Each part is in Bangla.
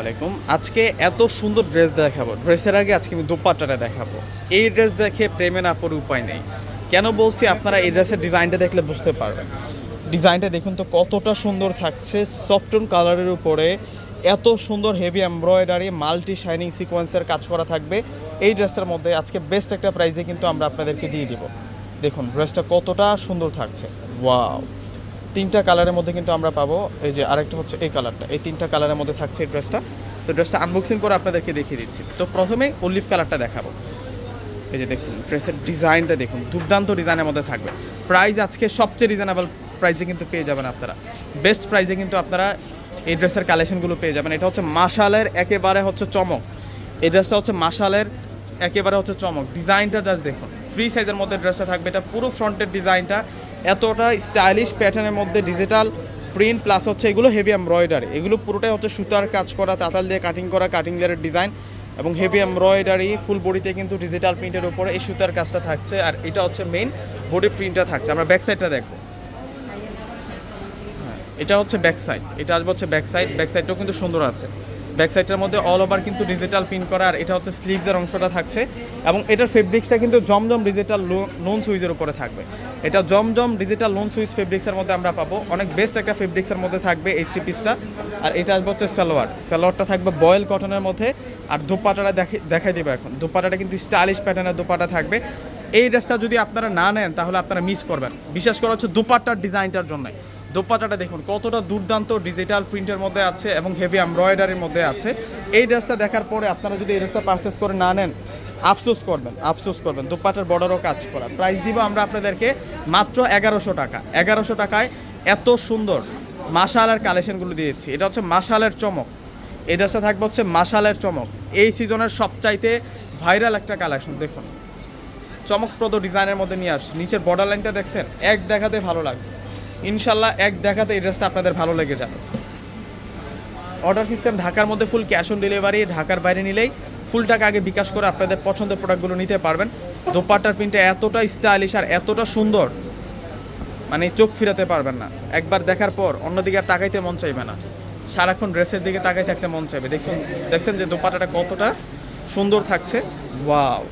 আলাইকুম। আজকে এত সুন্দর ড্রেস দেখাবো। ড্রেসের আগে আজকে আমি দোপাট্টাটা দেখাবো। এই ড্রেস দেখে প্রেমে না পড়ে উপায় নেই। কেন বলছি আপনারা এই ড্রেসের ডিজাইনটা দেখলে বুঝতে পারবেন। ডিজাইনটা দেখুন তো কতটা সুন্দর থাকছে সফটন কালারের উপরে। এত সুন্দর হেভি এমব্রয়ডারি মাল্টি শাইনিং সিকোয়েন্সের কাজ করা থাকবে। এই ড্রেসটার মধ্যে আজকে বেস্ট একটা প্রাইজে কিন্তু আমরা আপনাদেরকে দিয়ে দিব। দেখুন ড্রেসটা কতটা সুন্দর থাকছে। ওয়াও তিনটা কালারের মধ্যে কিন্তু আমরা পাবো, এই যে আরেকটা হচ্ছে এই কালারটা। এই তিনটা কালারের মধ্যে থাকছে এই ড্রেসটা। তো ড্রেসটা আনবক্সিং করে আপনাদেরকে দেখিয়ে দিচ্ছি। তো প্রথমে অলিভ কালারটা দেখাবো। এই যে দেখুন, ড্রেসের ডিজাইনটা দেখুন, দুর্দান্ত ডিজাইনের মধ্যে থাকবে। প্রাইস আজকে সবচেয়ে রিজনেবল প্রাইসে কিন্তু পেয়ে যাবেন আপনারা। বেস্ট প্রাইসে কিন্তু আপনারা এই ড্রেসের কালেকশনগুলো পেয়ে যাবেন। এটা হচ্ছে মাশালের একেবারে হচ্ছে চমক। এই ড্রেসটা হচ্ছে মাশালের একেবারে হচ্ছে চমক। ডিজাইনটা জাস্ট দেখুন। ফ্রি সাইজের মধ্যে ড্রেসটা থাকবে। এটা পুরো ফ্রন্টের ডিজাইনটা। এতটা স্টাইলিশ প্যাটার্নের মধ্যে ডিজিটাল প্রিন্ট প্লাস হচ্ছে এগুলো হেভি এমব্রয়ডারি এগুলো পুরোটাই হচ্ছে সুতার কাজ করা তাতাল দিয়ে কাটিং করা কাটিং লেয়ারের ডিজাইন এবং হেভি এমব্রয়ডারি ফুল বডিতে কিন্তু ডিজিটাল প্রিন্টের উপরে এই সুতার কাজটা থাকছে। আর এটা হচ্ছে মেইন বডি প্রিন্টটা থাকছে। আমরা ব্যাক সাইডটা দেখব। হ্যাঁ, এটা হচ্ছে ব্যাক সাইড এটা আসবে হচ্ছে ব্যাক সাইড ব্যাক সাইডটাও কিন্তু সুন্দর আছে। ব্যাক সাইডটার মধ্যে অল ওভার কিন্তু ডিজিটাল প্রিন্ট করা, আর এটা হচ্ছে স্লিভসের অংশটা থাকছে। এবং এটার ফেব্রিক্সটা কিন্তু জমজম ডিজিটাল লোন সুইজের উপরে থাকবে। এটা জমজম ডিজিটাল লোন সুইচ ফেব্রিক্সের মধ্যে আমরা পাবো। অনেক বেস্ট একটা ফেব্রিক্সের মধ্যে থাকবে এই থ্রি পিসটা আর এটা আসবে হচ্ছে সালোয়ার। সালোয়ারটা থাকবে বয়েল কটনের মধ্যে। আর দোপাটাটা দেখে দেখাই দেবো এখন। দোপাটাটা কিন্তু স্টাইলিশ প্যাটার্নের দোপাটা থাকবে। এই ড্রেসটা যদি আপনারা না নেন, তাহলে আপনারা মিস করবেন। বিশেষ করে হচ্ছে দোপাট্টার ডিজাইনটার জন্য। দোপাট্টাটা দেখুন, কতটা দুর্দান্ত ডিজিটাল প্রিন্টের মধ্যে আছে এবং হেভি এমব্রয়ডারির মধ্যে আছে। এই ড্রেসটা দেখার পরে আপনারা যদি এই ড্রেসটা পারচেস করে না নেন, আফসোস করবেন আফসোস করবেন। দোপাটার বর্ডারও কাজ করা। প্রাইস দিব আমরা আপনাদেরকে মাত্র এগারোশো টাকা। এগারোশো টাকায় এত সুন্দর মাশালের কালেকশনগুলো দিয়েছি এটা হচ্ছে মাশালের চমক। এই ড্রেসটা থাকবে হচ্ছে মাশালের চমক। এই সিজনের সবচাইতে ভাইরাল একটা কালেকশন দেখুন। চমকপ্রদ ডিজাইনের মধ্যে নিয়ে আসছি। নিচের বর্ডার লাইনটা দেখছেন? এক দেখাতে ভালো লাগবে। ইনশাল্লাহ এক দেখাতে এই ড্রেসটা আপনাদের ভালো লেগে যাবে। অর্ডার সিস্টেম ঢাকার মধ্যে ফুল ক্যাশ অন ডেলিভারি ঢাকার বাইরে নিলেই ফুল টাকা আগে বিকাশ করে আপনাদের পছন্দের প্রোডাক্টগুলো নিতে পারবেন। দোপাট্টার প্রিন্টটা এতটা স্টাইলিশ আর এতটা সুন্দর মানে চোখ ফিরাতে পারবেন না। একবার দেখার পর অন্যদিকে আর তাকাইতে মন চাইবে না। সারাক্ষণ ড্রেসের দিকে তাকাই থাকতে মন চাইবে। দেখছেন দেখছেন যে দোপাট্টাটা কতটা সুন্দর থাকছে? ওয়াও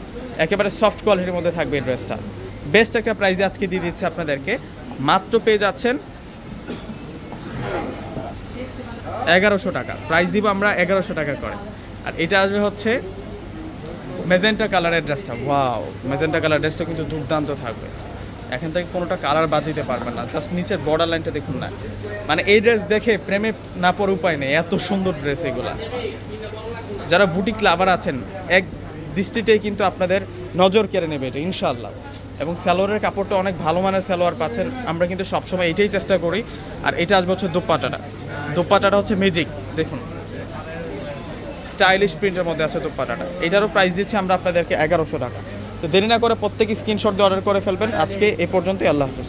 একেবারে সফট কোয়ালিটির মধ্যে থাকবে এই ড্রেসটা বেস্ট একটা প্রাইজে আজকে দিয়ে দিচ্ছে আপনাদেরকে মাত্র পেয়ে যাচ্ছেন এগারোশো টাকা। প্রাইস দিব আমরা এগারোশো টাকা করে। আর এটা আসবে হচ্ছে মেজেন্টা কালারের ড্রেসটা ওয়াও মেজেন্টা কালার ড্রেসটা কিন্তু দুর্দান্ত থাকবে। এখান থেকে কোনোটা কালার বাদ দিতে পারবেন না। জাস্ট নিচের বর্ডার লাইনটা দেখুন না। মানে এই ড্রেস দেখে প্রেমে না পড়ে উপায় নেই। এত সুন্দর ড্রেস এগুলা। যারা বুটিক লাভার আছেন, এক দৃষ্টিতেই কিন্তু আপনাদের নজর কেড়ে নেবে এটা ইনশাল্লাহ এবং স্যালোয়ারের কাপড়টা অনেক ভালো মানের স্যালোয়ার পাচ্ছেন। আমরা কিন্তু সবসময় এটাই চেষ্টা করি। আর এটা আসবে হচ্ছে দোপাটাটা দোপাটাটা হচ্ছে ম্যাজিক দেখুন। স্টাইলিশ প্রিন্টের মধ্যে আছে দোপাটাটা এটারও প্রাইস দিচ্ছি আমরা আপনাদেরকে এগারোশো টাকা। তো দেরি না করে প্রত্যেকে স্ক্রিনশট দিয়ে অর্ডার করে ফেলবেন। আজকে এ পর্যন্তই, আল্লাহ হাফেজ।